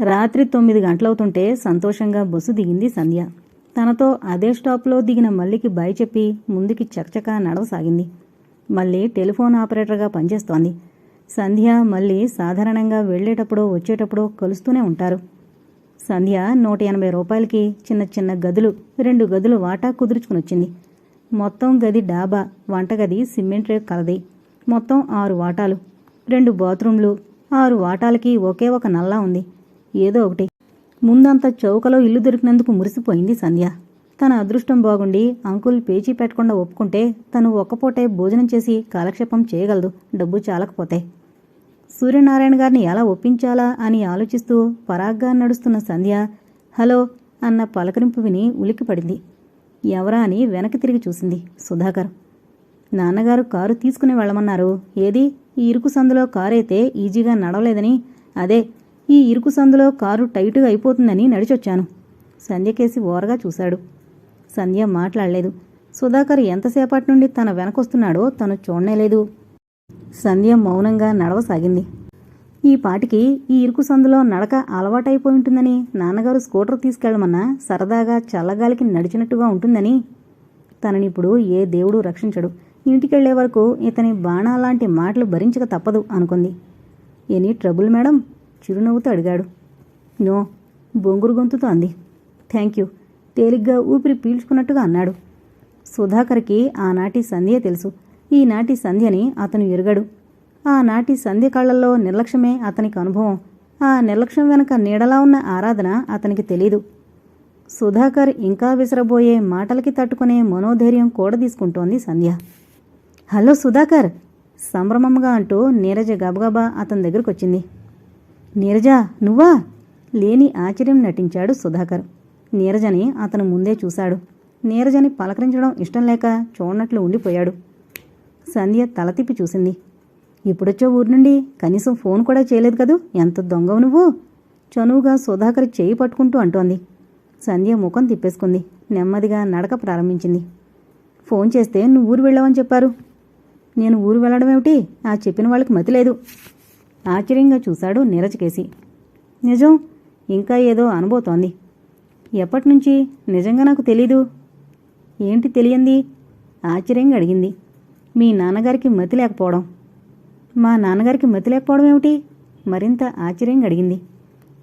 రాత్రి తొమ్మిది గంటలవుతుంటే సంతోషంగా బస్సు దిగింది సంధ్య. తనతో అదే స్టాప్లో దిగిన మల్లికి బాయ్ చెప్పి ముందుకి చకచకా నడవసాగింది. మళ్ళీ టెలిఫోన్ ఆపరేటర్గా పనిచేస్తోంది. సంధ్య మళ్ళీ సాధారణంగా వెళ్ళేటప్పుడు వచ్చేటప్పుడో కలుస్తూనే ఉంటారు. సంధ్య నూట ఎనభై రూపాయలకి చిన్న చిన్న గదులు రెండు గదులు వాటా కుదుర్చుకుని వచ్చింది మొత్తం గది డాబా వంటగది సిమెంట్ రేపు కలది. మొత్తం ఆరు వాటాలు రెండు బాత్రూంలు ఆరు వాటాలకి ఒకే ఒక నల్లా ఉంది. ఏదో ఒకటి. ముందంతా చౌకలో ఇల్లు దొరికినందుకు మురిసిపోయింది సంధ్య. తన అదృష్టం బాగుండి అంకుల్ పేచీ పెట్టకుండా ఒప్పుకుంటే తను ఒక్కపూటే భోజనం చేసి కాలక్షేపం చేయగలదు డబ్బు చాలకపోతే. సూర్యనారాయణ గారిని ఎలా ఒప్పించాలా అని ఆలోచిస్తూ పరాగ్గా నడుస్తున్న సంధ్య హలో అన్న పలకరింపు విని ఉలిక్కిపడింది. ఎవరా అని వెనక్కి తిరిగి చూసింది సుధాకర్. నాన్నగారు కారు తీసుకుని వెళ్ళమన్నారు. ఏది? ఈ ఇరుకు సందులో కారు అయితే ఈజీగా నడవలేదని. అదే ఈ ఇరుకు సందులో కారు టైటుగా అయిపోతుందని నడిచొచ్చాను. సంధ్యకేసి ఓరగా చూశాడు. సంధ్య మాట్లాడలేదు. సుధాకర్ ఎంతసేపటి నుండి తన వెనకొస్తున్నాడో తను చూడనేలేదు. సంధ్య మౌనంగా నడవసాగింది. ఈ పాటికి ఈ ఇరుకు సందులో నడక అలవాటైపోయి ఉంటుందని నాన్నగారు స్కూటర్ తీసుకెళ్ళమన్నా సరదాగా చల్లగాలికి నడిచినట్టుగా ఉంటుందని. తననిప్పుడు ఏ దేవుడు రక్షించడు. ఇంటికెళ్ళే వరకు ఇతని బాణాలాంటి మాటలు భరించక తప్పదు అనుకుంది. Any trouble madam? చిరునవ్వుతో అడిగాడు. నో బొంగురు గొంతుతో అంది థ్యాంక్ యూ. తేలిగ్గా ఊపిరి పీల్చుకున్నట్టుగా అన్నాడు. సుధాకర్కి ఆనాటి సంధ్య తెలుసు. ఈనాటి సంధ్యని అతను ఎరుగడు. ఆనాటి సంధ్య కళ్ళల్లో నిర్లక్ష్యమే అతనికి అనుభవం. ఆ నిర్లక్ష్యం వెనక నీడలా ఉన్న ఆరాధన అతనికి తెలీదు. సుధాకర్ ఇంకా విసరబోయే మాటలకి తట్టుకునే మనోధైర్యం కూడా తీసుకుంటోంది సంధ్య. హలో సుధాకర్! సంభ్రమంగా అంటూ నీరజ గబగబా అతని దగ్గరకు వచ్చింది నీరజ నువ్వా? లేని ఆశ్చర్యం నటించాడు సుధాకర్. నీరజని అతను ముందే చూశాడు. నీరజని పలకరించడం ఇష్టం లేక చూడనట్లు ఉండిపోయాడు. సంధ్య తల తిప్పి చూసింది. ఇప్పుడొచ్చో ఊరి నుండి కనీసం ఫోన్ కూడా చేయలేదు కదూ? ఎంత దొంగవు నువ్వు? చనువుగా సుధాకర్ చేయి పట్టుకుంటూ అంటోంది. సంధ్య ముఖం తిప్పేసుకుంది. నెమ్మదిగా నడక ప్రారంభించింది. ఫోన్ చేస్తే నువ్వు ఊరు వెళ్ళావని చెప్పారు. నేను ఊరు వెళ్ళడం ఏమిటి ఆ చెప్పిన వాళ్ళకి మతి లేదు. ఆశ్చర్యంగా చూశాడు నీరజ్ కేసి. నిజం ఇంకా ఏదో అనుభవతోంది ఎప్పటినుంచి? నిజంగా నాకు తెలీదు. ఏంటి తెలియంది? ఆశ్చర్యంగా అడిగింది. మీ నాన్నగారికి మతి లేకపోవడం. మా నాన్నగారికి మతి లేకపోవడం ఏమిటి? మరింత ఆశ్చర్యంగా అడిగింది.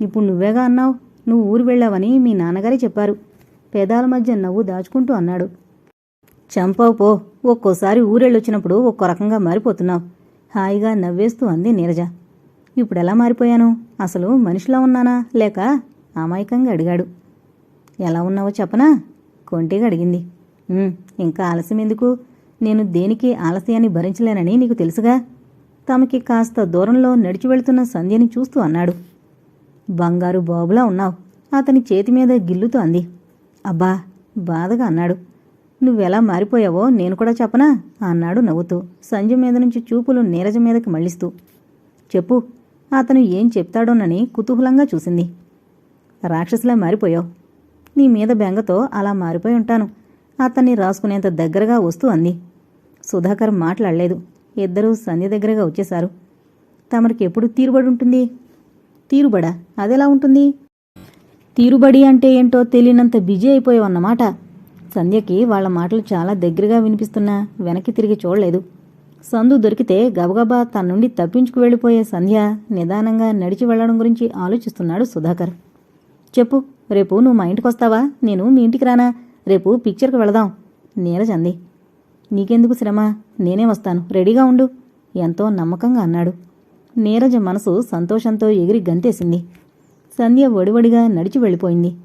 ఇప్పుడు నువ్వేగా అన్నావు? నువ్వు ఊరు వెళ్ళావని మీ నాన్నగారే చెప్పారు. పెదాల మధ్య నవ్వు దాచుకుంటూ అన్నాడు. చంపావు పో ఒక్కోసారి ఊరెళ్ళొచ్చినప్పుడు ఒక్కో రకంగా మారిపోతున్నావు. హాయిగా నవ్వేస్తూ అంది నీరజ. ఇప్పుడెలా మారిపోయాను? అసలు మనిషిలా ఉన్నానా? లేక అమాయకంగా అడిగాడు. ఎలా ఉన్నావో చెప్పనా? కొంటిగా అడిగింది. ఇంకా ఆలస్యం ఎందుకు? నేను దేనికి ఆలస్యాన్ని భరించలేనని నీకు తెలుసుగా? తమకి కాస్త దూరంలో నడిచి వెళ్తున్న సంధ్యని చూస్తూ అన్నాడు. బంగారు బాబులా ఉన్నావు. అతని చేతి మీద గిల్లుతూ అంది. అబ్బా బాధగా అన్నాడు. నువ్వెలా మారిపోయావో నేను కూడా చెప్పనా? అన్నాడు నవ్వుతూ సంధ్య మీద నుంచి చూపులు నీరజ మీదకి మళ్ళిస్తూ. చెప్పు అతను ఏం చెప్తాడోనని కుతూహలంగా చూసింది. రాక్షసులా మారిపోయావు. నీ మీద బెంగతో అలా మారిపోయి ఉంటాను. అతన్ని రాసుకునేంత దగ్గరగా వస్తూ అంది. సుధాకర్ మాట్లాడలేదు. ఇద్దరూ సంధ్య దగ్గరగా వచ్చేశారు. తమరికి ఎప్పుడు తీరుబడి ఉంటుంది? తీరుబడా? అదెలా ఉంటుంది? తీరుబడి అంటే ఏంటో తెలియనంత బిజీ అయిపోయావన్నమాట సంధ్యకి వాళ్ళ మాటలు చాలా దగ్గరగా వినిపిస్తున్నా వెనక్కి తిరిగి చూడలేదు. సందు దొరికితే గబగబా తన నుండి తప్పించుకు వెళ్ళిపోయే సంధ్య నిదానంగా నడిచి వెళ్ళడం గురించి ఆలోచిస్తున్నాడు సుధాకర్. చెప్పు రేపు నువ్వు మా ఇంటికి వస్తావా నేను మీ ఇంటికి రానా? రేపు పిక్చర్కి వెళదాం. నీరజ్ అంది. నీకెందుకు శ్రమ? నేనే వస్తాను. రెడీగా ఉండు. ఎంతో నమ్మకంగా అన్నాడు. నీరజ మనసు సంతోషంతో ఎగిరి గంతేసింది. సంధ్య ఒడివడిగా నడిచి వెళ్ళిపోయింది.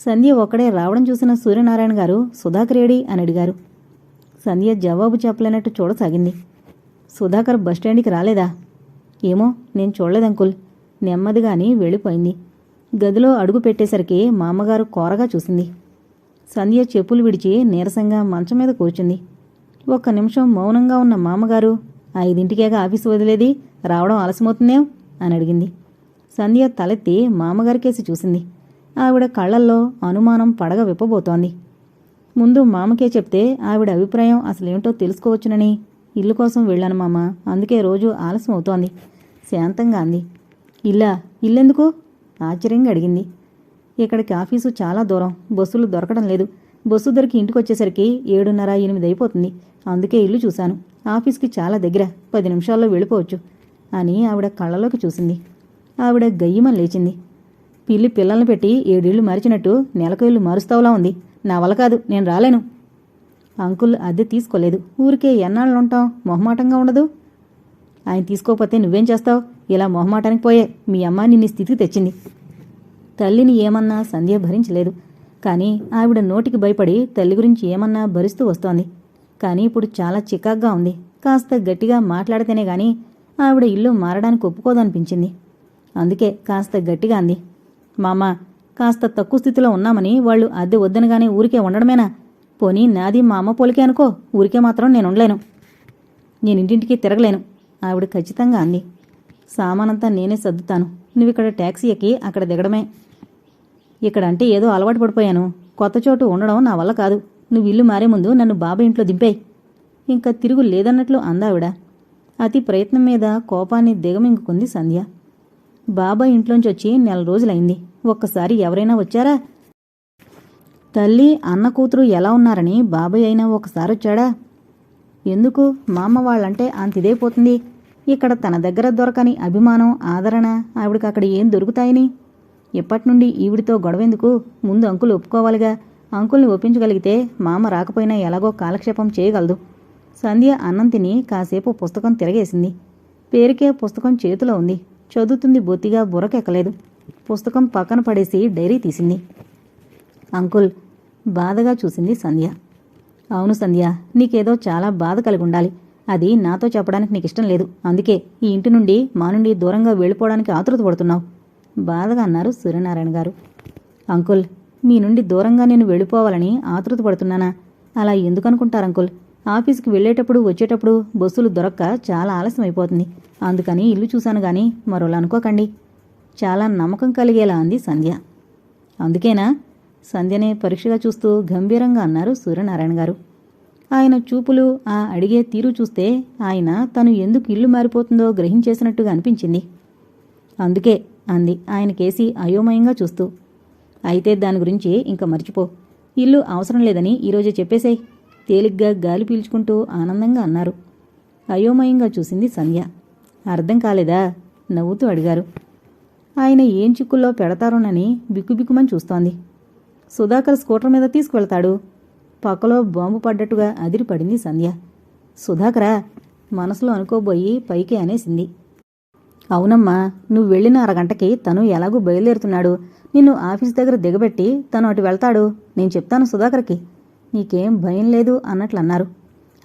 సంధ్య ఒక్కడే రావడం చూసిన సూర్యనారాయణ గారు సుధాకరేడి అని అడిగారు. సంధ్య జవాబు చెప్పలేనట్టు చూడసాగింది. సుధాకర్ బస్టాండ్కి రాలేదా? ఏమో నేను చూడలేదు అంకుల్. నెమ్మదిగాని వెళ్ళిపోయింది. గదిలో అడుగు పెట్టేసరికి మామగారు కోరగా చూసింది. సంధ్య చెప్పులు విడిచి నీరసంగా మంచం మీద కూర్చుంది. ఒక్క నిమిషం మౌనంగా ఉన్న మామగారు ఐదింటికేగా ఆఫీసు వదిలేది? రావడం ఆలస్యమవుతుందేం? అని అడిగింది. సంధ్య తలెత్తి మామగారికేసి చూసింది. ఆవిడ కళ్ళల్లో అనుమానం పడగ విప్పబోతోంది. ముందు మామకే చెప్తే ఆవిడ అభిప్రాయం అసలేమిటో తెలుసుకోవచ్చునని ఇల్లు కోసం వెళ్ళాను మామ. అందుకే రోజు ఆలస్యం అవుతోంది. శాంతంగా అంది. ఇల్లా? ఇల్లెందుకు? ఆశ్చర్యంగా అడిగింది. ఇక్కడికి ఆఫీసు చాలా దూరం. బస్సులు దొరకడం లేదు. బస్సు దొరికి ఇంటికి వచ్చేసరికి ఏడున్నర ఎనిమిది అయిపోతుంది. అందుకే ఇల్లు చూశాను. ఆఫీస్కి చాలా దగ్గర. పది నిమిషాల్లో వెళ్ళిపోవచ్చు అని ఆవిడ కళ్ళలోకి చూసింది. ఆవిడ గయ్యమని లేచింది. పిల్లి పిల్లల్ని పెట్టి ఏడేళ్ళు మరిచినట్టు నెలకు ఇల్లు మారుస్తావులా ఉంది. నా వల్ల కాదు. నేను రాలేను. అంకుల్ అద్దె తీసుకోలేదు. ఊరికే ఎన్నాళ్ళుంటాం? మొహమాటంగా ఉండదు. ఆయన తీసుకోకపోతే నువ్వేం చేస్తావు? ఇలా మొహమాటానికి పోయే మీ అమ్మ నిన్ను స్థితికి తెచ్చింది. తల్లిని ఏమన్నా సంధ్య భరించలేదు. కానీ ఆవిడ నోటికి భయపడి తల్లి గురించి ఏమన్నా భరిస్తూ వస్తోంది. కానీ ఇప్పుడు చాలా చికాగ్గా ఉంది. కాస్త గట్టిగా మాట్లాడితేనే గాని ఆవిడ ఇల్లు మారడానికి ఒప్పుకోదనిపించింది. అందుకే కాస్త గట్టిగా అంది. మామ కాస్త తక్కువ స్థితిలో ఉన్నామని వాళ్ళు అద్దె వద్దనగానే ఊరికే ఉండడమేనా? పోనీ నాది మా అమ్మ పోలికే అనుకో ఊరికే మాత్రం నేను ఉండలేను. నేను ఇంటింటికి తిరగలేను. ఆవిడ ఖచ్చితంగా అంది. సామానంతా నేనే సర్దుతాను. నువ్వు ఇక్కడ ట్యాక్సీ ఎక్కి అక్కడ దిగడమే. ఇక్కడ అంటే ఏదో అలవాటు పడిపోయాను. కొత్త చోటు ఉండడం నా వల్ల కాదు. నువ్వు ఇల్లు మారే ముందు నన్ను బాబాయ్ ఇంట్లో దింపాయి. ఇంకా తిరుగు లేదన్నట్లు అందావిడ. అతి ప్రయత్నం మీద కోపాన్ని దిగమింగుకుంది సంధ్య. బాబాయ్ ఇంట్లోంచి వచ్చి నెల రోజులైంది. ఒక్కసారి ఎవరైనా వచ్చారా? తల్లి అన్న కూతురు ఎలా ఉన్నారని బాబాయ్ అయినా ఒకసారి వచ్చాడా? ఎందుకు? మా అమ్మ వాళ్ళంటే అంతిదైపోతుంది ఇక్కడ తన దగ్గర దొరకని అభిమానం ఆదరణ ఆవిడకి అక్కడ ఏం దొరుకుతాయని? ఇప్పటి నుండి ఈవిడితో గొడవెందుకు ముందు అంకులు ఒప్పుకోవాలిగా. అంకుల్ని ఒప్పించగలిగితే మామ రాకపోయినా ఎలాగో కాలక్షేపం చేయగలదు. సంధ్య అన్నం తిని కాసేపు పుస్తకం తిరగేసింది. పేరుకే పుస్తకం చేతిలో ఉంది. చదువుతుంది బొత్తిగా బుర్రకెక్కలేదు. పుస్తకం పక్కన పడేసి డైరీ తీసింది. అంకుల్ బాధగా చూసింది సంధ్య. అవును సంధ్య నీకేదో చాలా బాధ కలిగి ఉండాలి అది నాతో చెప్పడానికి నీకు ఇష్టం లేదు. అందుకే ఈ ఇంటి నుండి మా నుండి దూరంగా వెళ్ళిపోవడానికి ఆతృత పడుతున్నావు. బాధగా అన్నారు సూర్యనారాయణ గారు. అంకుల్ మీ నుండి దూరంగా నేను వెళ్ళిపోవాలని ఆతృత పడుతున్నానా? అలా ఎందుకు అనుకుంటారు అంకుల్? ఆఫీస్కి వెళ్ళేటప్పుడు వచ్చేటప్పుడు బస్సులు దొరక్క చాలా ఆలస్యం అయిపోతుంది. అందుకని ఇల్లు చూశాను గాని మరోలా అనుకోకండి. చాలా నమ్మకం కలిగేలా అంది సంధ్య. అందుకేనా? సంధ్యనే పరీక్షగా చూస్తూ గంభీరంగా అన్నారు సూర్యనారాయణ గారు. ఆయన చూపులు ఆ అడిగే తీరు చూస్తే ఆయన తను ఎందుకు ఇల్లు మారిపోతుందో గ్రహించేసినట్టుగా అనిపించింది. అందుకే అంది ఆయన కేసి అయోమయంగా చూస్తూ. అయితే దాని గురించి ఇంకా మర్చిపో. ఇల్లు అవసరం లేదని ఈరోజే చెప్పేశాయి తేలిగ్గా గాలి పీల్చుకుంటూ ఆనందంగా అన్నారు. అయోమయంగా చూసింది సంధ్య. అర్థం కాలేదా? నవ్వుతూ అడిగారు. ఆయన ఏం చిక్కుల్లో పెడతారోనని బిక్కుబిక్కుమని చూస్తోంది. సుధాకర్ స్కూటర్ మీద తీసుకువెళ్తాడు. పక్కలో బాంబు పడ్డట్టుగా అదిరిపడింది సంధ్య. సుధాకరా మనసులో అనుకోబోయి పైకి అనేసింది. అవునమ్మా నువ్వు వెళ్ళిన అరగంటకి తను ఎలాగూ బయలుదేరుతున్నాడు. నిన్ను ఆఫీస్ దగ్గర దిగబెట్టి తను అటు వెళ్తాడు. నేను చెప్తాను సుధాకర్కి. నీకేం భయం లేదు అన్నట్లు అన్నారు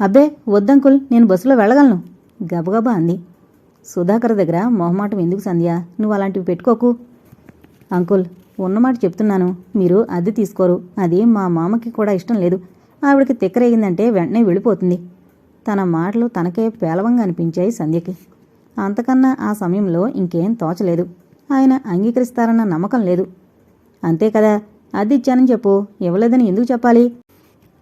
అబ్బే వద్దంకుల్ నేను బస్సులో వెళ్ళగలను. గబగబా అంది. సుధాకర్ దగ్గర మొహమాటం ఎందుకు సంధ్య? నువ్వు అలాంటివి పెట్టుకోకు. అంకుల్ ఉన్నమాట చెప్తున్నాను. మీరు అద్దె తీసుకోరు. అది మా మామకి కూడా ఇష్టం లేదు. ఆవిడకి తిక్కరేగిందంటే వెంటనే వెళ్ళిపోతుంది. తన మాటలు తనకే పేలవంగా అనిపించాయి సంధ్యకి. అంతకన్నా ఆ సమయంలో ఇంకేం తోచలేదు. ఆయన అంగీకరిస్తారన్న నమ్మకం లేదు. అంతే కదా? అద్దె ఇచ్చానని చెప్పు. ఇవ్వలేదని ఎందుకు చెప్పాలి?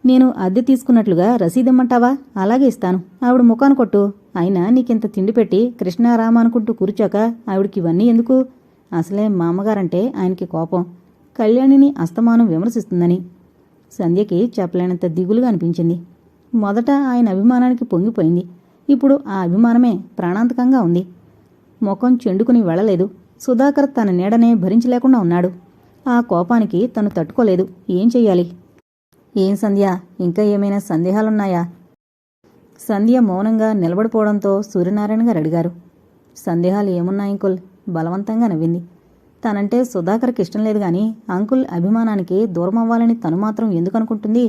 నేను అద్దె తీసుకున్నట్లుగా రసీదమ్మంటావా అలాగే ఇస్తాను. ఆవిడ ముఖాను కొట్టు. అయినా నీకింత తిండి పెట్టి కృష్ణారామ అనుకుంటూ కూర్చోక ఆవిడకి ఇవన్నీ ఎందుకు? అసలే మా అమ్మగారంటే ఆయనకి కోపం. కళ్యాణిని అస్తమానం విమర్శిస్తుందని. సంధ్యకి చెప్పలేనంత దిగులుగా అనిపించింది. మొదట ఆయన అభిమానానికి పొంగిపోయింది. ఇప్పుడు ఆ అభిమానమే ప్రాణాంతకంగా ఉంది. ముఖం చెండుకుని వెళ్ళలేదు. సుధాకర్ తన నీడనే భరించలేకుండా ఉన్నాడు. ఆ కోపానికి తను తట్టుకోలేదు. ఏం చెయ్యాలి? ఏం సంధ్య? ఇంకా ఏమైనా సందేహాలున్నాయా? సంధ్య మౌనంగా నిలబడిపోవడంతో సూర్యనారాయణ గారు అడిగారు. సందేహాలు ఏమున్నాయి అంకుల్? బలవంతంగా నవ్వింది. తనంటే సుధాకర్కి ఇష్టం లేదు గాని అంకుల్ అభిమానానికి దూరం అవ్వాలని తను మాత్రం ఎందుకనుకుంటుంది?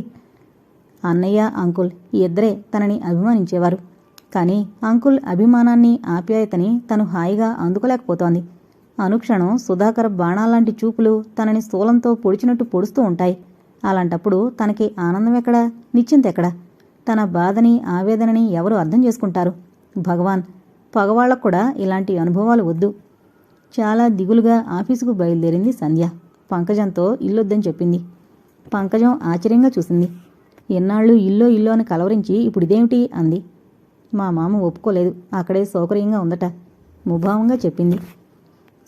అన్నయ్య అంకుల్ ఈ ఇద్దరే తనని అభిమానించేవారు. కానీ అంకుల్ అభిమానాన్ని ఆప్యాయతని తను హాయిగా అందుకోలేకపోతోంది. అనుక్షణం సుధాకర్ బాణాలాంటి చూపులు తనని స్థూలంతో పొడిచినట్టు పొడుస్తూ ఉంటాయి. అలాంటప్పుడు తనకి ఆనందం ఎక్కడా? నిశ్చింతెక్కడా తన బాధని ఆవేదనని ఎవరు అర్థం చేసుకుంటారు? భగవాన్! పగవాళ్ళకు కూడా ఇలాంటి అనుభవాలు వద్దు. చాలా దిగులుగా ఆఫీసుకు బయలుదేరింది సంధ్య. పంకజంతో ఇల్లొద్దని చెప్పింది. పంకజం ఆశ్చర్యంగా చూసింది. ఎన్నాళ్ళు ఇల్లో ఇల్లో అని కలవరించి ఇప్పుడు ఇదేమిటి అంది. మా మామ ఒప్పుకోలేదు. అక్కడే సౌకర్యంగా ఉందట. ముభావంగా చెప్పింది.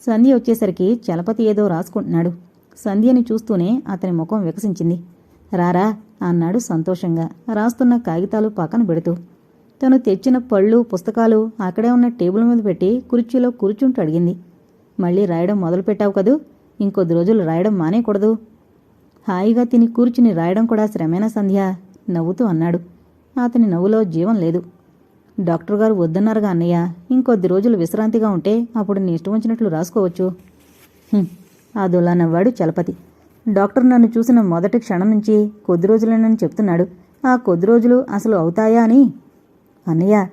సంధ్య వచ్చేసరికి చలపతి ఏదో రాసుకుంటున్నాడు. సంధ్యని చూస్తూనే అతని ముఖం వికసించింది. రారా అన్నాడు సంతోషంగా. రాస్తున్న కాగితాలు పక్కన పెడుతూ. తను తెచ్చిన పళ్ళు పుస్తకాలు అక్కడే ఉన్న టేబుల్ మీద పెట్టి కుర్చీలో కూర్చుంటూ అడిగింది. మళ్ళీ రాయడం మొదలుపెట్టావు కదూ? ఇంకొద్ది రోజులు రాయడం మానేయకూడదు హాయిగా తిని కూర్చుని రాయడం కూడా శ్రమేనా సంధ్య? నవ్వుతూ అన్నాడు. అతని నవ్వులో జీవం లేదు. డాక్టర్ గారు వద్దన్నారుగా అన్నయ్య. ఇంకొద్ది రోజులు విశ్రాంతిగా ఉంటే అప్పుడు నీ ఇష్టం వచ్చినట్లు రాసుకోవచ్చు. "హుం," అదోలా నవ్వాడు చలపతి. డాక్టర్ నన్ను చూసిన మొదటి క్షణం నుంచి కొద్ది రోజులేనని చెప్తున్నాడు. ఆ కొద్ది రోజులు అసలు అవుతాయా అని? అన్నయ్య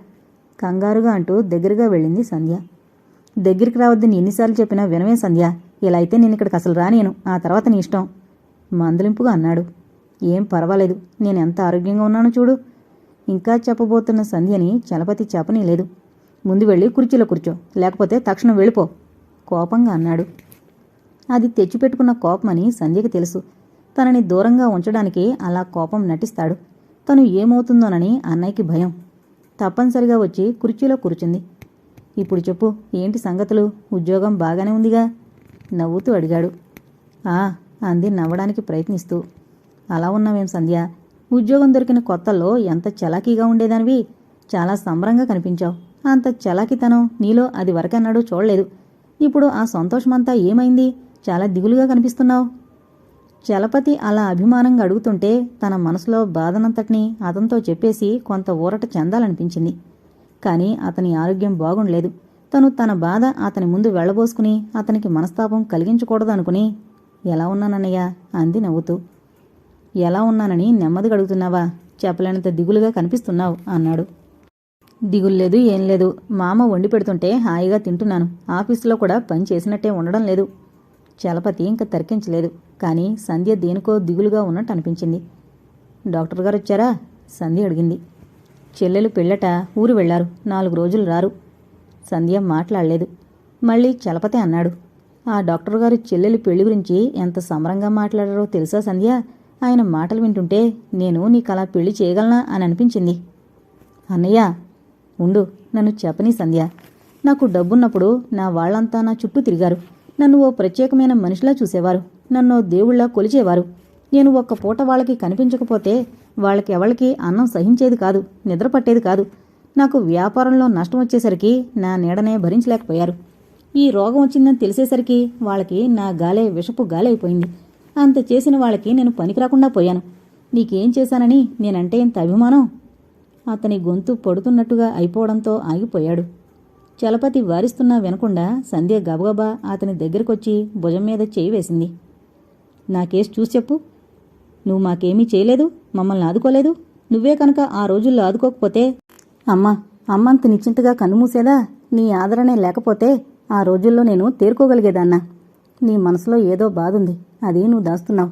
కంగారుగా అంటూ దగ్గరగా వెళ్ళింది సంధ్య. దగ్గరికి రావద్దని ఎన్నిసార్లు చెప్పినా వినవే సంధ్య. ఇలా అయితే నేను ఇక్కడికి అసలు రానేను. ఆ తర్వాత నీ ఇష్టం. మందలింపుగా అన్నాడు. ఏం పర్వాలేదు. నేను ఎంత ఆరోగ్యంగా ఉన్నానో చూడు. ఇంకా చెప్పబోతున్న సంధ్యని చలపతి చెప్పనీ లేదు. ముందు వెళ్ళి కుర్చీలో కూర్చో. లేకపోతే తక్షణం వెళ్ళిపో. కోపంగా అన్నాడు. అది తెచ్చిపెట్టుకున్న కోపమని సంధ్యకి తెలుసు. తనని దూరంగా ఉంచడానికి అలా కోపం నటిస్తాడు. తను ఏమవుతుందోనని అన్నయ్యకి భయం. తప్పనిసరిగా వచ్చి కుర్చీలో కూర్చుంది. ఇప్పుడు చెప్పు ఏంటి సంగతులు? ఉద్యోగం బాగానే ఉందిగా? నవ్వుతూ అడిగాడు. ఆ అంది నవ్వడానికి ప్రయత్నిస్తూ. అలా ఉన్నావేం సంధ్య? ఉద్యోగం దొరికిన కొత్తల్లో ఎంత చలాకీగా ఉండేదానివి? చాలా సంబరంగా కనిపించావు. అంత చలాకీతనం నీలో అది వరకన్నాడు చూడలేదు. ఇప్పుడు ఆ సంతోషమంతా ఏమైంది? చాలా దిగులుగా కనిపిస్తున్నావు. చలపతి అలా అభిమానంగా అడుగుతుంటే తన మనసులో బాధనంతటినీ అతనితో చెప్పేసి కొంత ఊరట చెందాలనిపించింది. కానీ అతని ఆరోగ్యం బాగుండలేదు. తను తన బాధ అతని ముందు వెళ్ళబోసుకుని అతనికి మనస్తాపం కలిగించకూడదనుకుని ఎలా ఉన్నానన్నయ్య? అంది నవ్వుతూ. ఎలా ఉన్నానని నెమ్మదిగా అడుగుతున్నావా? చెప్పలేనంత దిగులుగా కనిపిస్తున్నావు అన్నాడు. దిగుల్లేదు ఏం లేదు. మామ వండి పెడుతుంటే హాయిగా తింటున్నాను. ఆఫీసులో కూడా పని చేసినట్టే ఉండడం లేదు. చలపతి ఇంకా తరికించలేదు. కానీ సంధ్య దేనికో దిగులుగా ఉన్నట్టు అనిపించింది. డాక్టర్ గారు వచ్చారా సంధ్య అడిగింది. చెల్లెలు పెళ్ళట ఊరు వెళ్ళారు. నాలుగు రోజులు రారు. సంధ్య మాట్లాడలేదు. మళ్ళీ చలపతి అన్నాడు. ఆ డాక్టర్ గారు చెల్లెలి పెళ్ళి గురించి ఎంత సమరంగా మాట్లాడారో తెలుసా సంధ్య? ఆయన మాటలు వింటుంటే నేను నీకు అలా పెళ్ళి చేయగలనా అని అనిపించింది. అన్నయ్య ఉండు నన్ను చెప్పని సంధ్య. నాకు డబ్బున్నప్పుడు నా వాళ్ళంతా నా చుట్టూ తిరిగారు. నన్ను ఓ ప్రత్యేకమైన మనిషిలా చూసేవారు. నన్ను దేవుళ్ళా దేవుళ్ళ కొలిచేవారు. నేను ఒక్క పూట వాళ్ళకి కనిపించకపోతే వాళ్ళకి ఎవరికి అన్నం సహించేది కాదు నిద్ర పట్టేది కాదు. నాకు వ్యాపారంలో నష్టం వచ్చేసరికి నా నీడనే భరించలేకపోయారు. ఈ రోగం వచ్చిందని తెలిసేసరికి వాళ్ళకి నా గాలే విషపు గాలే అయిపోయింది అంత చేసిన వాళ్ళకి నేను పనికిరాకుండా పోయాను. నీకేం చేశానని నేనంటే ఇంత అభిమానం? అతని గొంతు పడుతున్నట్టుగా అయిపోవడంతో ఆగిపోయాడు. చలపతి వారిస్తున్నా వినకుండా సంధ్య గబగబా అతని దగ్గరకొచ్చి భుజం మీద చేయి వేసింది. నా కేసు చూసి చెప్పు. నువ్వు మాకేమీ చేయలేదు? మమ్మల్ని ఆదుకోలేదు. నువ్వే కనుక ఆ రోజుల్లో ఆదుకోకపోతే అమ్మా అమ్మంత నిశ్చింతగా కన్నుమూసేదా నీ ఆదరణే లేకపోతే ఆ రోజుల్లో నేను తేరుకోగలిగేదాన్నా? నీ మనసులో ఏదో బాధుంది. అది నువ్వు దాస్తున్నావు.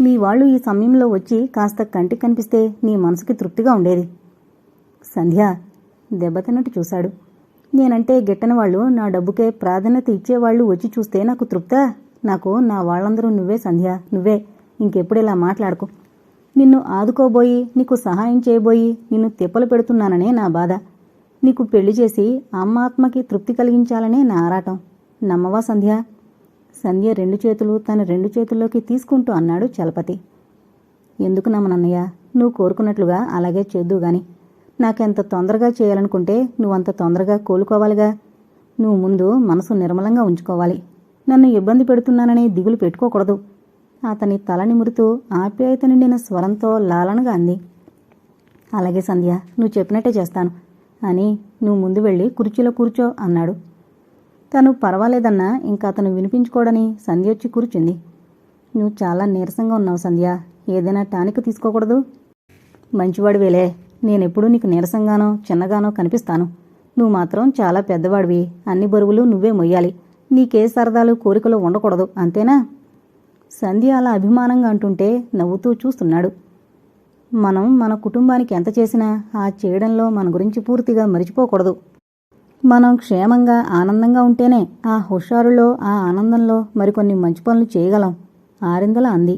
మీ వాళ్ళు ఈ సమయంలో వచ్చి కాస్త కంటికి కనిపిస్తే నీ మనసుకి తృప్తిగా ఉండేది. సంధ్య దెబ్బతిన్నట్టు చూశాడు. నేనంటే గిట్టని వాళ్ళు నా డబ్బుకే ప్రాధాన్యత ఇచ్చేవాళ్ళు వచ్చి చూస్తే నాకు తృప్తా? నాకు నా వాళ్ళందరూ నువ్వే సంధ్య నువ్వే. ఇంకెప్పుడు ఇలా మాట్లాడుకో. నిన్ను ఆదుకోబోయి నీకు సహాయం చేయబోయి నిన్ను తిప్పలు పెడుతున్నాననే నా బాధ. నీకు పెళ్ళి చేసి అమ్మ ఆత్మకి తృప్తి కలిగించాలనే నా ఆరాటం. నమ్మవా సంధ్య? సంధ్య రెండు చేతులు తన రెండు చేతుల్లోకి తీసుకుంటూ అన్నాడు చలపతి. ఎందుకు నమ్మనన్నయ్య? నువ్వు కోరుకున్నట్లుగా అలాగే చేద్దు గాని. నాకెంత తొందరగా చేయాలనుకుంటే నువ్వంత తొందరగా కోలుకోవాలిగా. నువ్వు ముందు మనసు నిర్మలంగా ఉంచుకోవాలి. నన్ను ఇబ్బంది పెడుతున్నాననే దిగులు పెట్టుకోకూడదు. అతని తల నిమురుతూ ఆప్యాయత నిండిన స్వరంతో లాలనగా అంది. అలాగే సంధ్య నువ్వు చెప్పినట్టే చేస్తాను అని నువ్వు ముందు వెళ్ళి కుర్చీలో కూర్చో అన్నాడు. తను పర్వాలేదన్నా ఇంకా అతను వినిపించుకోడని సంధ్య వచ్చి కూర్చుంది. నువ్వు చాలా నీరసంగా ఉన్నావు సంధ్య ఏదైనా టానిక్ తీసుకోకూడదు. మంచివాడివేలే నేనెప్పుడూ నీకు నీరసంగానో చిన్నగానో కనిపిస్తాను. నువ్వు మాత్రం చాలా పెద్దవాడివి అన్ని బరువులు నువ్వే మొయ్యాలి. నీకే సరదాలు కోరికలు ఉండకూడదు అంతేనా? సంధ్య అలా అభిమానంగా అంటుంటే నవ్వుతూ చూస్తున్నాడు. మనం మన కుటుంబానికి ఎంత చేసినా ఆ చేయడంలో మన గురించి పూర్తిగా మరిచిపోకూడదు. మనం క్షేమంగా ఆనందంగా ఉంటేనే ఆ హుషారులో ఆ ఆనందంలో మరికొన్ని మంచి పనులు చేయగలం ఆరిందల అంది.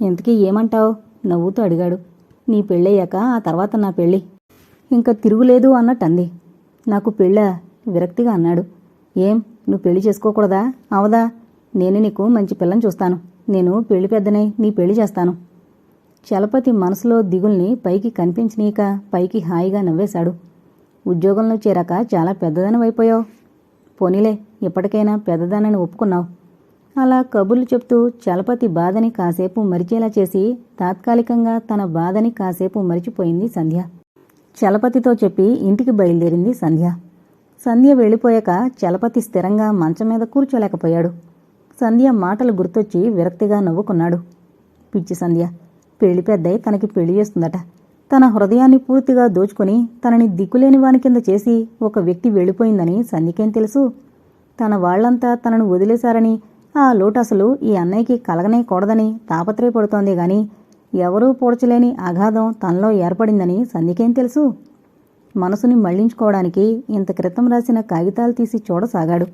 ఇంతకీ ఏమంటావు? నవ్వుతూ అడిగాడు. నీ పెళ్ళయ్యాక ఆ తర్వాత నా పెళ్ళి. ఇంకా తిరుగులేదు అన్నట్టు అంది నాకు పెళ్ళ విరక్తిగా అన్నాడు. ఏం? నువ్వు పెళ్ళి చేసుకోకూడదా? అవదా? నేను నీకు మంచి పిల్లని చూస్తాను. నేను పెళ్ళి పెద్దనై నీ పెళ్ళి చేస్తాను. చలపతి మనసులో దిగుల్ని పైకి కనిపించనీక పైకి హాయిగా నవ్వేశాడు. ఉద్యోగంలో చేరాక చాలా పెద్దదనమైపోయావు పోనీలే ఇప్పటికైనా పెద్దదానని ఒప్పుకున్నావు. అలా కబుర్లు చెప్తూ చలపతి బాధని కాసేపు మరిచేలా చేసి తాత్కాలికంగా తన బాధని కాసేపు మరిచిపోయింది సంధ్య. చలపతితో చెప్పి ఇంటికి బయలుదేరింది సంధ్య. సంధ్య వెళ్ళిపోయాక చలపతి స్థిరంగా మంచం మీద కూర్చోలేకపోయాడు. సంధ్య మాటలు గుర్తొచ్చి విరక్తిగా నవ్వుకున్నాడు. పిచ్చి సంధ్య పెళ్ళి పెద్దయి తనకి పెళ్ళి చేస్తుందట. తన హృదయాన్ని పూర్తిగా దోచుకుని తనని దిక్కులేని వాని కింద చేసి ఒక వ్యక్తి వెళ్ళిపోయిందని సంధ్యకేం తెలుసు? తన వాళ్ళంతా తనను వదిలేశారని ఆ లోటు అసలు ఈ అన్నయ్యకి కలగనే కూడదని తాపత్రయపడుతోంది గాని ఎవరూ పోడ్చలేని అగాధం తనలో ఏర్పడిందని సంధ్యకేం తెలుసు? మనసుని మళ్ళించుకోవడానికి ఇంత క్రితం రాసిన కాగితాలు తీసి చూడసాగాడు.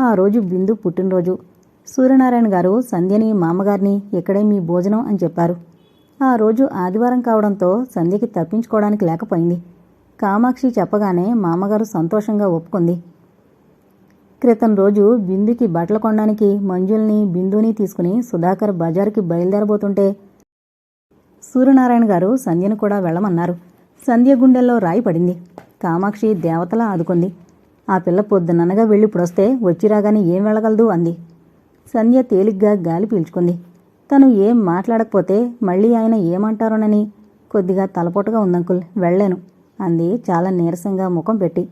ఆ రోజు బిందు పుట్టినరోజు. సూర్యనారాయణ గారు సంధ్యని మామగారిని ఇక్కడే మీ భోజనం అని చెప్పారు. ఆ రోజు ఆదివారం కావడంతో సంధ్యకి తప్పించుకోవడానికి లేకపోయింది. కామాక్షి చెప్పగానే మామగారు సంతోషంగా ఒప్పుకుంది. క్రితం రోజు బిందుకి బట్టలు కొనడానికి మంజుల్ని బిందుని తీసుకుని సుధాకర్ బజారుకి బయలుదేరబోతుంటే సూర్యనారాయణ గారు సంధ్యను కూడా వెళ్ళమన్నారు. సంధ్య గుండెల్లో రాయి పడింది. కామాక్షి దేవతలా ఆదుకుంది. ఆ పిల్ల పొద్దుననగా వెళ్ళి ఇప్పుడొస్తే వచ్చి రాగానే ఏం వెళ్ళగలదు అంది. సంధ్య తేలిగ్గా గాలి పీల్చుకుంది. తను ఏం మాట్లాడకపోతే మళ్ళీ ఆయన ఏమంటారోనని కొద్దిగా తలపోటుగా ఉందంకుల్ వెళ్ళాను అంది చాలా నీరసంగా ముఖం పెట్టి.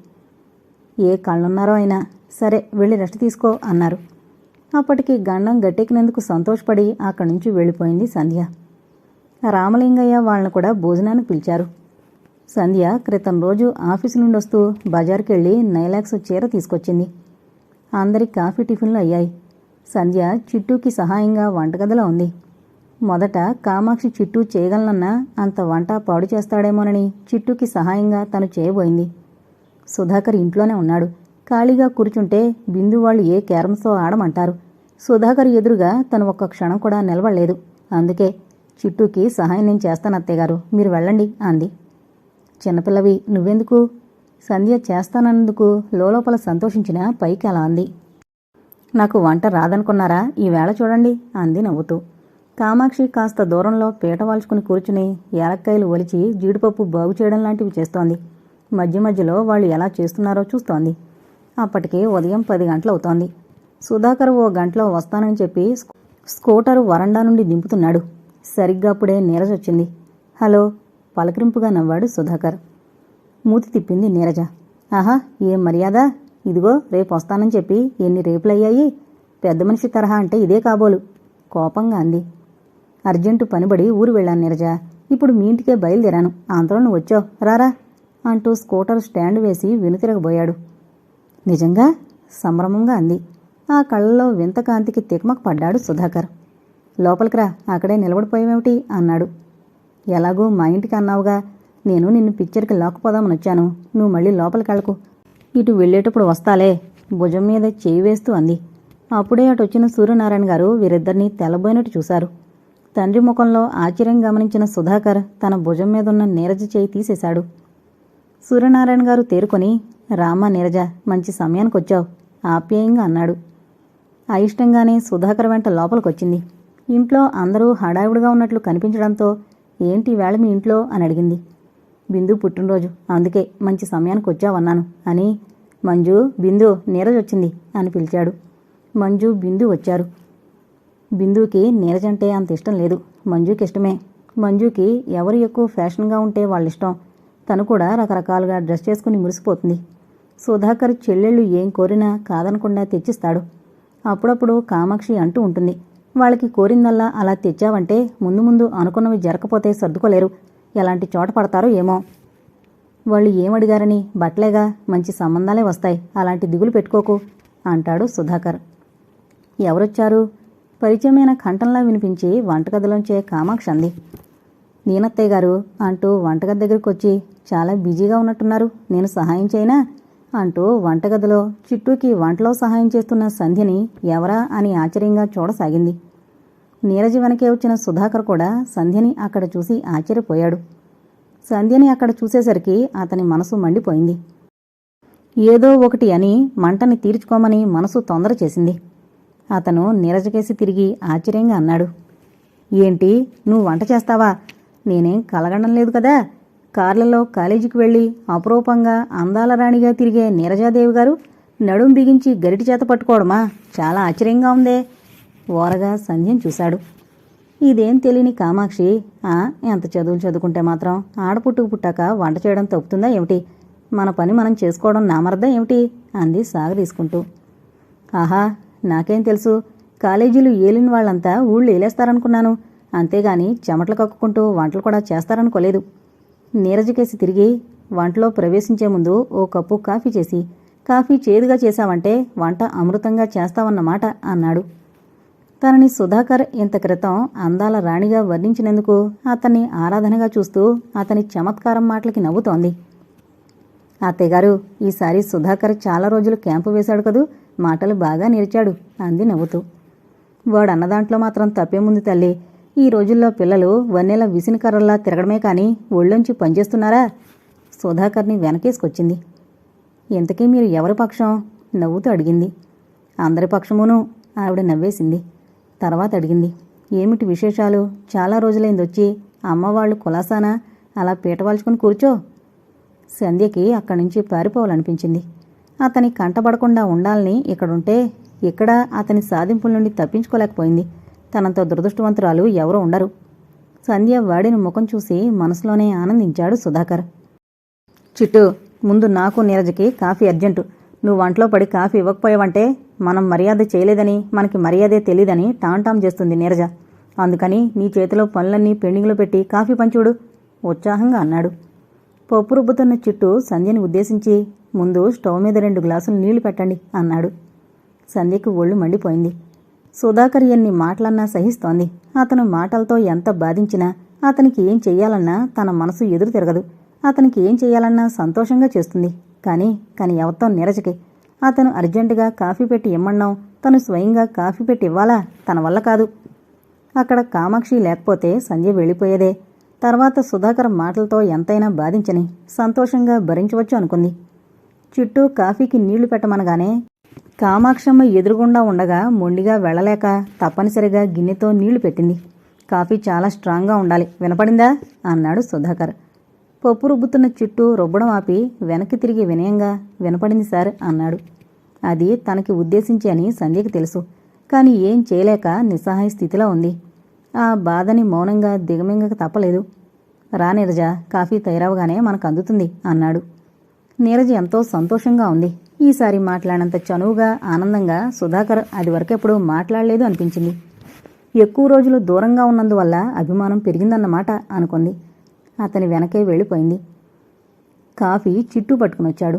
ఏ కళ్ళున్నారో అయినా సరే వెళ్ళి రెస్ట్ తీసుకో అన్నారు. అప్పటికి గండం గట్టెక్కినందుకు సంతోషపడి అక్కడి నుంచి వెళ్ళిపోయింది సంధ్య. రామలింగయ్య వాళ్ళని కూడా భోజనానికి పిలిచారు. సంధ్య క్రితం రోజు ఆఫీసు నుండి వస్తూ బజార్కి వెళ్ళి నైలాక్స్ చీర తీసుకొచ్చింది. అందరి కాఫీ టిఫిన్లు అయ్యాయి. సంధ్య చిట్టూకి సహాయంగా వంటగదిలో ఉంది. మొదట కామాక్షి చిట్టూ చేయగలనన్నా అంత వంట పాడు చేస్తాడేమోనని చిట్టూకి సహాయంగా తను చేయబోయింది. సుధాకర్ ఇంట్లోనే ఉన్నాడు. ఖాళీగా కూర్చుంటే బిందు వాళ్ళు ఏ క్యారమ్స్తో ఆడమంటారు? సుధాకర్ ఎదురుగా తను ఒక్క క్షణం కూడా నిలబడలేదు. అందుకే చిట్టూకి సహాయం నేను చేస్తాను అత్తయ్యగారు మీరు వెళ్ళండి అంది. చిన్నపిల్లవి నువ్వెందుకు? సంధ్య చేస్తానన్నందుకు లోపల సంతోషించిన పైకి అలా అంది. నాకు వంట రాదనుకున్నారా? ఈవేళ చూడండి అంది నవ్వుతూ. కామాక్షి కాస్త దూరంలో పీట వాల్చుకుని కూర్చుని ఏలక్కాయలు ఒలిచి జీడిపప్పు బాగు చేయడం లాంటివి చేస్తోంది. మధ్య మధ్యలో వాళ్ళు ఎలా చేస్తున్నారో చూస్తోంది. అప్పటికే ఉదయం పది గంటలవుతోంది సుధాకర్ ఓ గంటలో వస్తానని చెప్పి స్కూటరు వరండా నుండి దింపుతున్నాడు. సరిగ్గా అప్పుడే నీరజొచ్చింది. హలో పలకరింపుగా నవ్వాడు సుధాకర్. మూతి తిప్పింది నీరజ. ఆహా ఏం మర్యాద? ఇదిగో రేపు వస్తానని చెప్పి ఎన్ని రేపులయ్యాయి? పెద్ద మనిషి తరహా అంటే ఇదే కాబోలు. కోపంగా అంది. అర్జెంటు పనిబడి ఊరు వెళ్ళాను నీరజ. ఇప్పుడు మీ ఇంటికే బయలుదేరాను. ఆందోళన వచ్చావు. రారా? అంటూ స్కూటర్ స్టాండ్ వేసి వెనుతిరగబోయాడు. నిజంగా? సంభ్రమంగా అంది. ఆ కళ్ళలో వింత కాంతికి తికమక పడ్డాడు సుధాకర్. లోపలికి రా అక్కడే నిలబడిపోయావేమిటి? అన్నాడు. ఎలాగూ మా ఇంటికి అన్నావుగా. నేను నిన్ను పిక్చర్కి లాక్కుపోదామని వచ్చాను. నువ్వు మళ్ళీ లోపలికెళ్ళకు ఇటు వెళ్ళేటప్పుడు వస్తాలే భుజం మీద చేయి వేస్తూ అంది. అప్పుడే అటు వచ్చిన సూర్యనారాయణ గారు వీరిద్దరినీ తెల్లబోయినట్టు చూశారు. తండ్రి ముఖంలో ఆశ్చర్యం గమనించిన సుధాకర్ తన భుజం మీదున్న నీరజ చేయి తీసేశాడు. సూర్యనారాయణ గారు తేరుకొని రామ నీరజ మంచి సమయానికి వచ్చావు ఆప్యాయంగా అన్నాడు. అయిష్టంగానే సుధాకర్ వెంట లోపలికొచ్చింది. ఇంట్లో అందరూ హడావిడిగా ఉన్నట్లు కనిపించడంతో ఏంటి వేళ మీ ఇంట్లో? అని అడిగింది. బిందు పుట్టినరోజు. అందుకే మంచి సమయానికి వచ్చావన్నాను అని. మంజు బిందు నీరజ్ వచ్చింది అని పిలిచాడు. మంజు బిందు వచ్చారు. బిందుకి నీరజ్ అంటే అంత ఇష్టం లేదు. మంజుకి ఇష్టమే. మంజుకి ఎవరు ఎక్కువ ఫ్యాషన్గా ఉంటే వాళ్ళ ఇష్టం. తను కూడా రకరకాలుగా డ్రెస్ చేసుకుని మురిసిపోతుంది. సుధాకర్ చెల్లెళ్ళు ఏం కోరినా కాదనకుండా తెచ్చిస్తాడు. అప్పుడప్పుడు కామాక్షి అంటూ ఉంటుంది. వాళ్ళకి కోరిందల్లా అలా తెచ్చావంటే ముందు ముందు అనుకున్నవి జరగకపోతే సర్దుకోలేరు. ఎలాంటి చోట పడతారో ఏమో. వాళ్ళు ఏమడిగారని బట్టలేగా మంచి సంబంధాలే వస్తాయి. అలాంటి దిగులు పెట్టుకోకు అంటాడు సుధాకర్. ఎవరొచ్చారు? పరిచయమైన కంఠంలా వినిపించి వంటగదిలోంచే కామాక్షి అంది నీనత్తయ్య గారు అంటూ వంటగది దగ్గరికి వచ్చి చాలా బిజీగా ఉన్నట్టున్నారు. నేను సహాయం చేయనా? అంటూ వంటగదిలో చిట్టూకి వంటలో సహాయం చేస్తున్న సంధ్యని ఎవరా అని ఆశ్చర్యంగా చూడసాగింది. నీరజ వెనకే వచ్చిన సుధాకర్ కూడా సంధ్యని అక్కడ చూసి ఆశ్చర్యపోయాడు. సంధ్యని అక్కడ చూసేసరికి అతని మనసు మండిపోయింది. ఏదో ఒకటి అని మంటని తీర్చుకోమని మనసు తొందర చేసింది. అతను నీరజకేసి తిరిగి ఆశ్చర్యంగా అన్నాడు. ఏంటి? నువ్వు వంట చేస్తావా? నేనేం కలగడం లేదు కదా? కార్లలో కాలేజీకి వెళ్ళి అపురూపంగా అందాల రాణిగా తిరిగే నీరజాదేవి గారు నడుం బిగించి గరిటి చేత పట్టుకోవడమా? చాలా ఆశ్చర్యంగా ఉందే. ఓరగా సంధ్యం చూశాడు. ఇదేం తెలియని కామాక్షి? ఎంత చదువులు చదువుకుంటే మాత్రం ఆడపుట్టుకు పుట్టాక వంట చేయడం తప్పుతుందా ఏమిటి? మన పని మనం చేసుకోవడం నామర్థం ఏమిటి? అంది సాగ తీసుకుంటూ. ఆహా నాకేం తెలుసు. కాలేజీలు ఏలిన వాళ్ళంతా ఊళ్ళు ఏలేస్తారనుకున్నాను. అంతేగాని చెమటలు కక్కుకుంటూ వంటలు కూడా చేస్తారనుకోలేదు. నీరజకేసి తిరిగి వంటలో ప్రవేశించే ముందు ఓ కప్పు కాఫీ చేసి కాఫీ చేదుగా చేశావంటే వంట అమృతంగా చేస్తావన్నమాట అన్నాడు. తనని సుధాకర్ ఇంత క్రితం అందాల రాణిగా వర్ణించినందుకు అతన్ని ఆరాధనగా చూస్తూ అతని చమత్కారం మాటలకి నవ్వుతోంది. అత్తయ్యగారు ఈసారి సుధాకర్ చాలా రోజులు క్యాంపు వేశాడు కదూ మాటలు బాగా నేర్చాడు అంది నవ్వుతూ. వాడు అన్న దాంట్లో మాత్రం తప్పేముంది తల్లి ఈ రోజుల్లో పిల్లలు వన్నెల విసినకర్రల్లా తిరగడమే కానీ ఒళ్ళొంచి పనిచేస్తున్నారా? సుధాకర్ని వెనకేసుకొచ్చింది. ఇంతకీ మీరు ఎవరి పక్షం? నవ్వుతూ అడిగింది. అందరి పక్షమును ఆవిడ నవ్వేసింది. తర్వాత అడిగింది. ఏమిటి విశేషాలు? చాలా రోజులైంది వచ్చి అమ్మవాళ్ళు కులాసానా? అలా పీటవాల్చుకుని కూర్చో. సంధ్యకి అక్కడి నుంచి పారిపోవాలనిపించింది. అతని కంటపడకుండా ఉండాలని ఇక్కడుంటే ఇక్కడ అతని సాధింపుల నుండి తప్పించుకోలేకపోయింది. తనంత దురదృష్టవంతురాలు ఎవరూ ఉండరు. సంధ్య వాడిని ముఖం చూసి మనసులోనే ఆనందించాడు సుధాకర్. చిట్టు ముందు నాకు నీరజకి కాఫీ అర్జెంటు. నువ్వు వంటలో పడి కాఫీ ఇవ్వకపోయావంటే మనం మర్యాద చేయలేదని మనకి మర్యాదే తెలీదని టాంటాం చేస్తుంది నీరజ. అందుకని నీ చేతిలో పనులన్నీ పెండింగ్లో పెట్టి కాఫీ పంచుడు ఉత్సాహంగా అన్నాడు. పప్పు రుబ్బుతున్న చిట్టు సంధ్యని ఉద్దేశించి ముందు స్టవ్ మీద రెండు గ్లాసులు నీళ్ళు పెట్టండి అన్నాడు. సంధ్యకు ఒళ్ళు మండిపోయింది. సుధాకర్ ఎన్ని మాటలన్నా సహిస్తోంది. అతను మాటలతో ఎంత బాధించినా అతనికి ఏం చెయ్యాలన్నా తన మనసు ఎదురు తిరగదు. అతనికి ఏం చెయ్యాలన్నా సంతోషంగా చేస్తుంది. కానీ కాని ఎవరితో నీరజకి? అతను అర్జెంటుగా కాఫీ పెట్టి ఇమ్మన్నాం తను స్వయంగా కాఫీ పెట్టి ఇవ్వాలా? తన వల్ల కాదు. అక్కడ కామాక్షి లేకపోతే సంజయ్ వెళ్ళిపోయేదే. తర్వాత సుధాకర్ మాటలతో ఎంతైనా బాధించని సంతోషంగా భరించవచ్చు అనుకుంది. చుట్టూ కాఫీకి నీళ్ళు పెట్టమనగానే కామాక్షమ్మ ఎదురుగుండా ఉండగా మొండిగా వెళ్ళలేక తప్పనిసరిగా గిన్నెతో నీళ్ళు పెట్టింది. కాఫీ చాలా స్ట్రాంగ్గా ఉండాలి. వినపడిందా? అన్నాడు సుధాకర్. పప్పు రుబ్బుతున్న చుట్టూ రుబ్బడం ఆపి వెనక్కి తిరిగి వినయంగా వినపడింది సార్ అన్నాడు. అది తనకి ఉద్దేశించి అని సంధ్యకి తెలుసు. కానీ ఏం చేయలేక నిస్సహాయ స్థితిలో ఉంది. ఆ బాధని మౌనంగా దిగమింగక తప్పలేదు. రా నీరజ కాఫీ తయారవగానే మనకు అందుతుంది అన్నాడు. నీరజ ఎంతో సంతోషంగా ఉంది. ఈసారి మాట్లాడినంత చనువుగా ఆనందంగా సుధాకర్ అది వరకెప్పుడు మాట్లాడలేదు అనిపించింది. ఎక్కువ రోజులు దూరంగా ఉన్నందువల్ల అభిమానం పెరిగిందన్నమాట అనుకుంది. అతని వెనకే వెళ్ళిపోయింది. కాఫీ చిట్టు పట్టుకునొచ్చాడు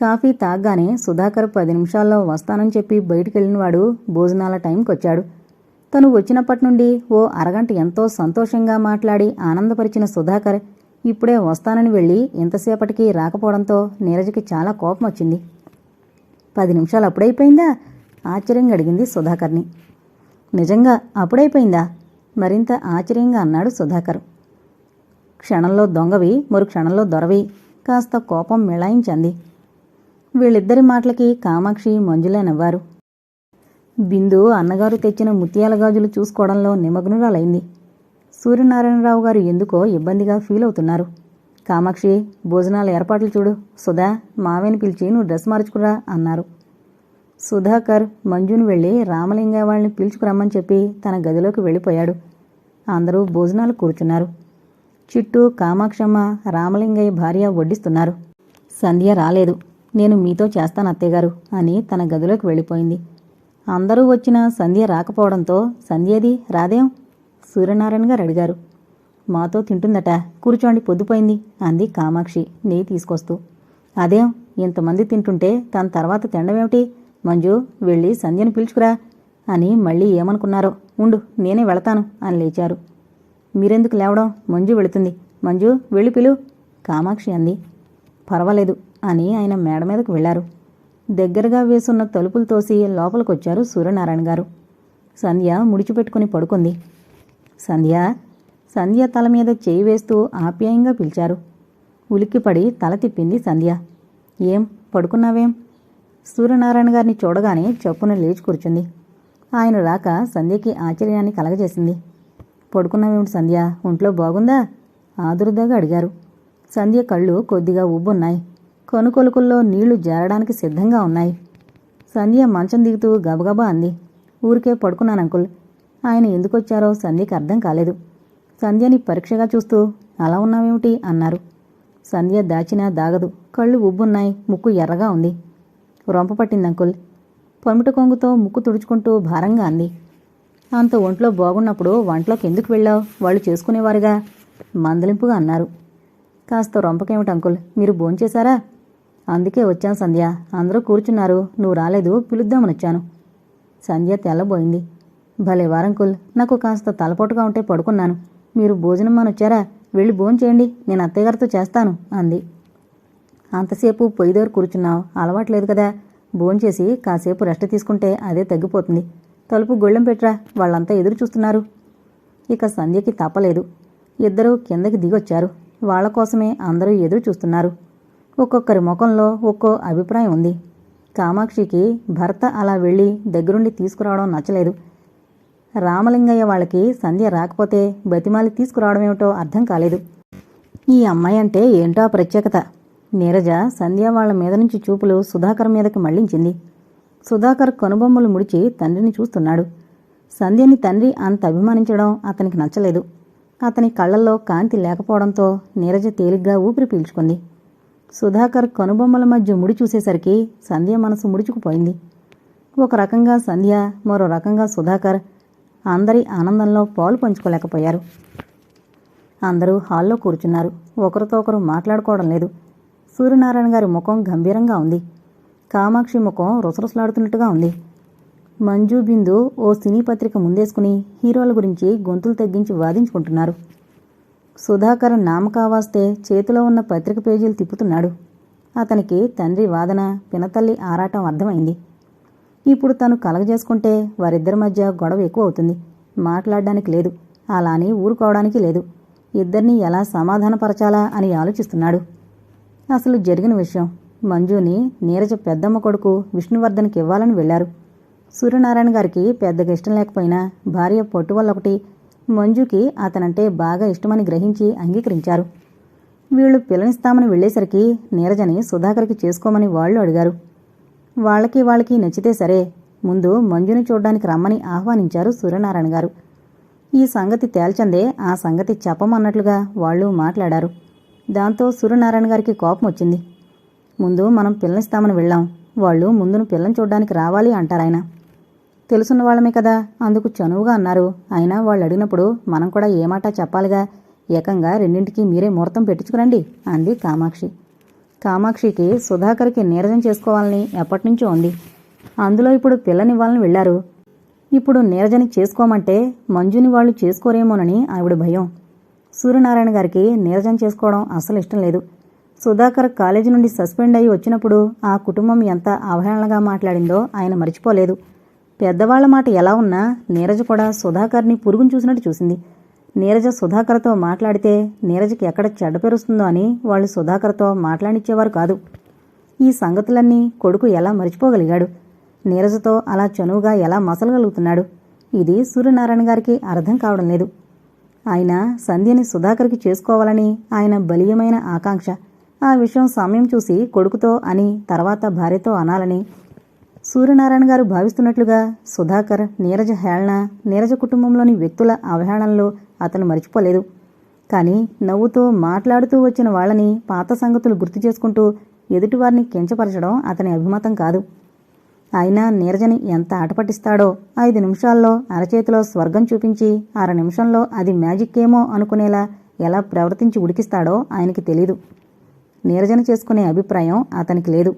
కాఫీ తాగ్గానే సుధాకర్ పది నిమిషాల్లో వస్తానని చెప్పి బయటికెళ్ళినవాడు భోజనాల టైంకి వచ్చాడు. తను వచ్చినప్పటి నుండి ఓ అరగంట ఎంతో సంతోషంగా మాట్లాడి ఆనందపరిచిన సుధాకర్ ఇప్పుడే వస్తానని వెళ్ళి ఇంతసేపటికి రాకపోవడంతో నీరజకి చాలా కోపం వచ్చింది పది నిమిషాలు అప్పుడైపోయిందా? ఆశ్చర్యంగా అడిగింది సుధాకర్ని. నిజంగా అప్పుడైపోయిందా? మరింత ఆశ్చర్యంగా అన్నాడు సుధాకర్. క్షణంలో దొంగవి మరు క్షణంలో దొరవి. కాస్త కోపం మిళాయించంది. వీళ్ళిద్దరి మాటలకి కామాక్షి మంజులే నవ్వారు. బిందు అన్నగారు తెచ్చిన ముత్యాల గాజులు చూసుకోవడంలో నిమగ్నురాలైంది. సూర్యనారాయణరావు గారు ఎందుకో ఇబ్బందిగా ఫీల్ అవుతున్నారు కామాక్షి భోజనాల ఏర్పాట్లు చూడు. సుధా మావేని పిలిచి నువ్వు డ్రెస్ మార్చుకురా అన్నారు. సుధాకర్ మంజుని వెళ్ళి రామలింగ వాళ్ళని పిలుచుకురమ్మని చెప్పి తన గదిలోకి వెళ్ళిపోయాడు. అందరూ భోజనాలు కూర్చున్నారు. చిట్టు కామాక్షమ్మ రామలింగయ్య భార్య వడ్డిస్తున్నారు. సంధ్య రాలేదు. నేను మీతో చేస్తాను అత్తయ్యగారు అని తన గదిలోకి వెళ్ళిపోయింది. అందరూ వచ్చినా సంధ్య రాకపోవడంతో సంధ్యది రాదేం సూర్యనారాయణ గారు అడిగారు. మాతో తింటుందట. కూర్చోండి పొద్దుపోయింది అంది కామాక్షి. నెయ్యి తీసుకొస్తూ. అదేం ఇంతమంది తింటుంటే తన తర్వాత తినడమేమిటి? మంజు వెళ్ళి సంధ్యను పిలుచుకురా అని మళ్ళీ ఏమనుకున్నారో. ఉండు నేనే వెళతాను అని లేచారు. మీరెందుకు లేవడం? మంజు వెళుతుంది. మంజు వెళ్ళి పిలు కామాక్షి అంది. పర్వాలేదు అని ఆయన మేడ మీదకు వెళ్ళారు దగ్గరగా వేసున్న తలుపులు తోసి లోపలికొచ్చారు సూర్యనారాయణ గారు సంధ్య ముడిచిపెట్టుకుని పడుకుంది. సంధ్య సంధ్య తల మీద చేయి వేస్తూ ఆప్యాయంగా పిలిచారు. ఉలిక్కిపడి తల తిప్పింది సంధ్య. ఏం? పడుకున్నావేం? సూర్యనారాయణ గారిని చూడగానే చప్పున లేచి కూర్చుంది. ఆయన రాక సంధ్యకి ఆశ్చర్యాన్ని కలగజేసింది. పడుకున్నావేమిటి సంధ్య? ఒంట్లో బాగుందా? ఆదురుదాగా అడిగారు. సంధ్య కళ్ళు కొద్దిగా ఉబ్బున్నాయి కొనుకొలుకుల్లో నీళ్ళు జారడానికి సిద్ధంగా ఉన్నాయి. సంధ్య మంచం దిగుతూ గబగబా అంది. ఊరికే పడుకున్నాను అంకుల్. ఆయన ఎందుకొచ్చారో సంధ్యకి అర్థం కాలేదు. సంధ్యని పరీక్షగా చూస్తూ అలా ఉన్నావేమిటి? అన్నారు. సంధ్య దాచినా దాగదు. కళ్ళు ఉబ్బున్నాయి. ముక్కు ఎర్రగా ఉంది. రొంప పట్టింది అంకుల్. పమిట కొంగుతో ముక్కు తుడుచుకుంటూ భారంగా అంది. అంత ఒంట్లో బాగున్నప్పుడు వంటలోకి ఎందుకు వెళ్ళావు? వాళ్ళు చేసుకునేవారుగా? మందలింపుగా అన్నారు. కాస్త రొంపకేమిటి అంకుల్? మీరు భోంచేశారా? అందుకే వచ్చాను సంధ్య. అందరూ కూర్చున్నారు. నువ్వు రాలేదు. పిలుద్దామని వచ్చాను. సంధ్య తెల్లబోయింది. భలే వారంకుల్ నాకు కాస్త తలపోటుగా ఉంటే పడుకున్నాను. మీరు భోజనం అని వెళ్ళి భోంచేయండి నేను అత్తయ్యగారితో చేస్తాను అంది. అంతసేపు పొయ్యి దగ్గర కూర్చున్నావు అలవాట్లేదు కదా. భోంచేసి కాసేపు రెస్ట్ తీసుకుంటే అదే తగ్గిపోతుంది. తలుపు గొళ్ళెం పెట్టరా వాళ్ళంతా ఎదురు చూస్తున్నారు. ఇక సంధ్యకి తప్పలేదు. ఇద్దరూ కిందకి దిగొచ్చారు. వాళ్ళ కోసమే అందరూ ఎదురు చూస్తున్నారు. ఒక్కొక్కరి ముఖంలో ఒక్కో అభిప్రాయం ఉంది. కామాక్షికి భర్త అలా వెళ్ళి దగ్గరుండి తీసుకురావడం నచ్చలేదు. రామలింగయ్య వాళ్ళకి సంధ్య రాకపోతే బతిమాలి తీసుకురావడమేమిటో అర్థం కాలేదు. ఈ అమ్మాయి అంటే ఏంటో ఆ ప్రత్యేకత? నీరజ సంధ్య వాళ్ళ మీద నుంచి చూపులు సుధాకర్ మీదకి మళ్ళించింది. సుధాకర్ కనుబొమ్మలు ముడిచి తండ్రిని చూస్తున్నాడు. సంధ్యని తండ్రి అంత అభిమానించడం అతనికి నచ్చలేదు. అతని కళ్ళల్లో కాంతి లేకపోవడంతో నీరజ తేలిగ్గా ఊపిరి పీల్చుకుంది. సుధాకర్ కనుబొమ్మల మధ్య ముడి చూసేసరికి సంధ్య మనసు ముడుచుకుపోయింది. ఒక రకంగా సంధ్య మరో రకంగా సుధాకర్ అందరి ఆనందంలో పాలు పంచుకోలేకపోయారు. అందరూ హాల్లో కూర్చున్నారు. ఒకరితో ఒకరు మాట్లాడుకోవడం లేదు. సూర్యనారాయణ గారి ముఖం గంభీరంగా ఉంది. కామాక్షి ముఖం రుసరుసలాడుతున్నట్టుగా ఉంది. మంజు బిందు ఓ సినీ పత్రిక ముందేసుకుని హీరోల గురించి గొంతులు తగ్గించి వాదించుకుంటున్నారు. సుధాకర్ నామకావాస్తే చేతిలో ఉన్న పత్రిక పేజీలు తిప్పుతున్నాడు. అతనికి తండ్రి వాదన పినతల్లి ఆరాటం అర్థమైంది. ఇప్పుడు తను కలగజేసుకుంటే వారిద్దరి మధ్య గొడవ ఎక్కువ అవుతుంది మాట్లాడడానికి లేదు. అలా అని ఊరుకోవడానికి లేదు. ఇద్దరిని ఎలా సమాధానపరచాలా అని ఆలోచిస్తున్నాడు. అసలు జరిగిన విషయం. మంజుని నీరజ పెద్దమ్మ కొడుకు విష్ణువర్ధన్కి ఇవ్వాలని వెళ్ళారు సూర్యనారాయణ గారికి పెద్దగా ఇష్టం లేకపోయినా భార్య పొట్టు వల్ల ఒకటి మంజుకి అతనంటే బాగా ఇష్టమని గ్రహించి అంగీకరించారు. వీళ్ళు పిల్లనిస్తామని వెళ్ళేసరికి నీరజని సుధాకర్కి చేసుకోమని వాళ్ళు అడిగారు. వాళ్ళకి వాళ్ళకి నచ్చితే సరే. ముందు మంజుని చూడ్డానికి రమ్మని ఆహ్వానించారు సూర్యనారాయణ గారు. ఈ సంగతి తేల్చందే ఆ సంగతి చెప్పమన్నట్లుగా వాళ్ళు మాట్లాడారు. దాంతో సూర్యనారాయణ గారికి కోపం వచ్చింది. ముందు మనం పిల్లనిస్తామని వెళ్ళాం. వాళ్ళు ముందును పిల్లని చూడ్డానికి రావాలి అంటారాయన తెలుసున్న వాళ్ళమే కదా అందుకు చనువుగా అన్నారు. అయినా వాళ్ళు అడిగినప్పుడు మనం కూడా ఏ మాట చెప్పాలిగా? ఏకంగా రెండింటికి మీరే ముహూర్తం పెట్టించుకురండి అంది కామాక్షి. కామాక్షికి సుధాకర్కి నీరజం చేసుకోవాలని ఎప్పటినుంచో ఉంది. అందులో ఇప్పుడు పిల్లనివ్వాలని వెళ్ళారు ఇప్పుడు నీరజని చేసుకోమంటే మంజుని వాళ్ళు చేసుకోరేమోనని ఆవిడ భయం. సూర్యనారాయణ గారికి నీరజం చేసుకోవడం అస్సలు ఇష్టం లేదు. సుధాకర్ కాలేజీ నుండి సస్పెండ్ అయి వచ్చినప్పుడు ఆ కుటుంబం ఎంత అవహేళనగా మాట్లాడిందో ఆయన మర్చిపోలేదు. పెద్దవాళ్ళ మాట ఎలా ఉన్నా నీరజ కూడా సుధాకర్ని పురుగును చూసినట్టు చూసింది. నీరజ సుధాకర్తో మాట్లాడితే నీరజకి ఎక్కడ చెడ్డ పెరుస్తుందో అని వాళ్ళు సుధాకర్తో మాట్లాడిచ్చేవారు కాదు. ఈ సంగతులన్నీ కొడుకు ఎలా మర్చిపోగలిగాడు? నీరజతో అలా చనువుగా ఎలా మసలగలుగుతున్నాడు? ఇది సూర్యనారాయణ గారికి అర్థం కావడం లేదు. ఆయన సంధ్యని సుధాకర్కి చేసుకోవాలని ఆయన బలీయమైన ఆకాంక్ష. ఆ విషయం సమయం చూసి కొడుకుతో అని తర్వాత భార్యతో అనాలని సూర్యనారాయణ గారు భావిస్తున్నట్లుగా సుధాకర్ నీరజ హేళన నీరజ కుటుంబంలోని వ్యక్తుల అవహేళనలో అతను మర్చిపోలేదు. కానీ నవ్వుతో మాట్లాడుతూ వచ్చిన వాళ్ళని పాత సంగతులు గుర్తు చేసుకుంటూ ఎదుటివారిని కించపరచడం అతని అభిమతం కాదు. అయినా నీరజని ఎంత ఆటపట్టిస్తాడో ఐదు నిమిషాల్లో అరచేతిలో స్వర్గం చూపించి అర నిమిషంలో అది మ్యాజిక్ ఏమో అనుకునేలా ఎలా ప్రవర్తించి ఉడికిస్తాడో ఆయనకి తెలీదు. నీరజన చేసుకునే అభిప్రాయం అతనికి లేదు.